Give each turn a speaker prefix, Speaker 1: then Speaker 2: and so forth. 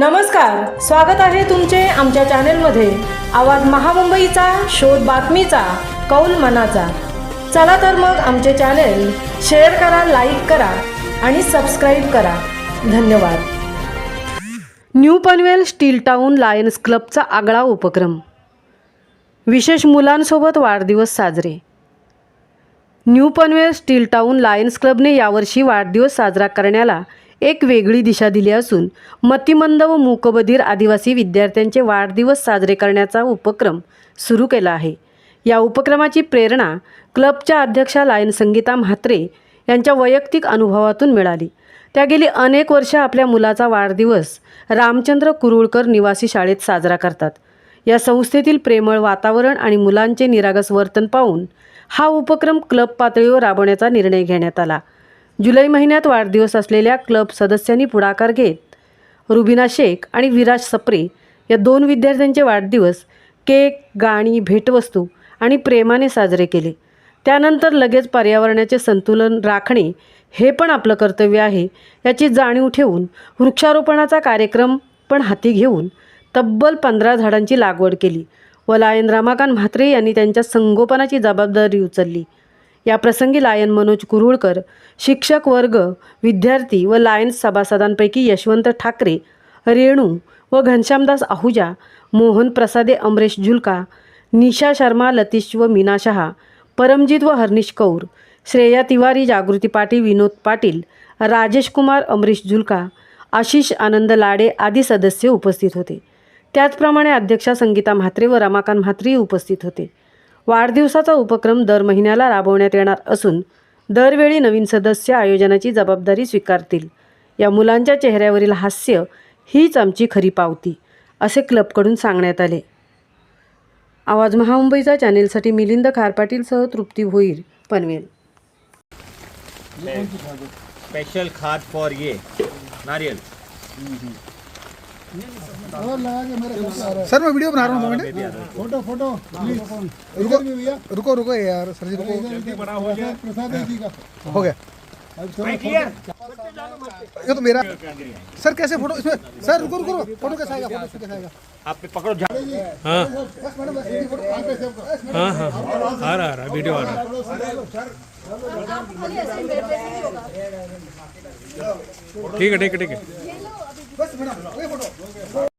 Speaker 1: नमस्कार स्वागत आहे तुमचे आमच्या चॅनेलमध्ये. आवाज महामुंबईचा शोध बातमीचा कौल मनाचा. चला तर मग आमचे चॅनेल शेअर करा लाईक करा आणि सबस्क्राईब करा. धन्यवाद. New Panvel steel town lions क्लबचा आगळा उपक्रम. विशेष मुलांसोबत वाढदिवस साजरे. New Panvel steel town lions क्लबने यावर्षी वाढदिवस साजरा करण्याला एक वेगळी दिशा दिली असून मतिमंद व मूकबधीर आदिवासी विद्यार्थ्यांचे वाढदिवस साजरे करण्याचा उपक्रम सुरू केला आहे. या उपक्रमाची प्रेरणा क्लबच्या अध्यक्षा लायन संगीता म्हात्रे यांच्या वैयक्तिक अनुभवातून मिळाली. त्या गेली अनेक वर्ष आपल्या मुलाचा वाढदिवस रामचंद्र कुरुळकर निवासी शाळेत साजरा करतात. या संस्थेतील प्रेमळ वातावरण आणि मुलांचे निरागस वर्तन पाहून हा उपक्रम क्लब पातळीवर राबवण्याचा निर्णय घेण्यात आला. जुलै महिन्यात वाढदिवस असलेल्या क्लब सदस्यांनी पुढाकार घेत रुबिना शेख आणि विराज सप्रे या दोन विद्यार्थ्यांचे वाढदिवस केक गाणी भेटवस्तू आणि प्रेमाने साजरे केले. त्यानंतर लगेच पर्यावरणाचे संतुलन राखणे हे पण आपलं कर्तव्य आहे याची जाणीव ठेवून वृक्षारोपणाचा कार्यक्रम पण हाती घेऊन तब्बल पंधरा झाडांची लागवड केली. व लायन म्हात्रे यांनी त्यांच्या संगोपनाची जबाबदारी उचलली. या प्रसंगी लायन मनोज कुरुळकर शिक्षक वर्ग विद्यार्थी व लायन्स सभासदांपैकी यशवंत ठाकरे रेणू व घनश्यामदास आहुजा मोहन प्रसादे अमरेश झुलका निशा शर्मा लतीश व मीना शहा परमजित व हर्निश कौर श्रेया तिवारी जागृती पाटील विनोद पाटील राजेश कुमार अमरीश झुलका आशिष आनंद लाडे आदी सदस्य उपस्थित होते. त्याचप्रमाणे अध्यक्षा संगीता म्हात्रे व रमाकांत म्हात्रेही उपस्थित होते. वाढदिवसाचा उपक्रम दर महिन्याला राबवण्यात येणार असून दरवेळी नवीन सदस्य आयोजनाची जबाबदारी स्वीकारतील. या मुलांच्या चेहऱ्यावरील हास्य हीच आमची खरी पावती असे क्लबकडून सांगण्यात आले. आवाज महामुंबईचा चॅनेलसाठी मिलिंद खारपाटीलसह तृप्ती भोईर पनवेल.
Speaker 2: स्पेशल खाद फॉर ये नारियल.
Speaker 3: सर मैं वीडियो बना रहा हूँ
Speaker 4: फ़ोटो फ़ोटो
Speaker 3: रुको रुको रुको यार सर जी रुको।
Speaker 4: प्रसाद
Speaker 3: हो गया। ये तो मेरा सर कैसे फ़ोटो इसमें सर रुको रुको। फ़ोटो कैसे आएगा फ़ोटो कैसे आएगा?
Speaker 2: आप पे पकड़ो झा-
Speaker 3: बस मैडम बस ये फ़ोटो आप कैसे आपका
Speaker 5: हाँ हाँ। आ रहा आ रहा वीडियो आ रहा। ठीक है ठीक है ठीक है।
Speaker 3: 我媳妇呢我一会走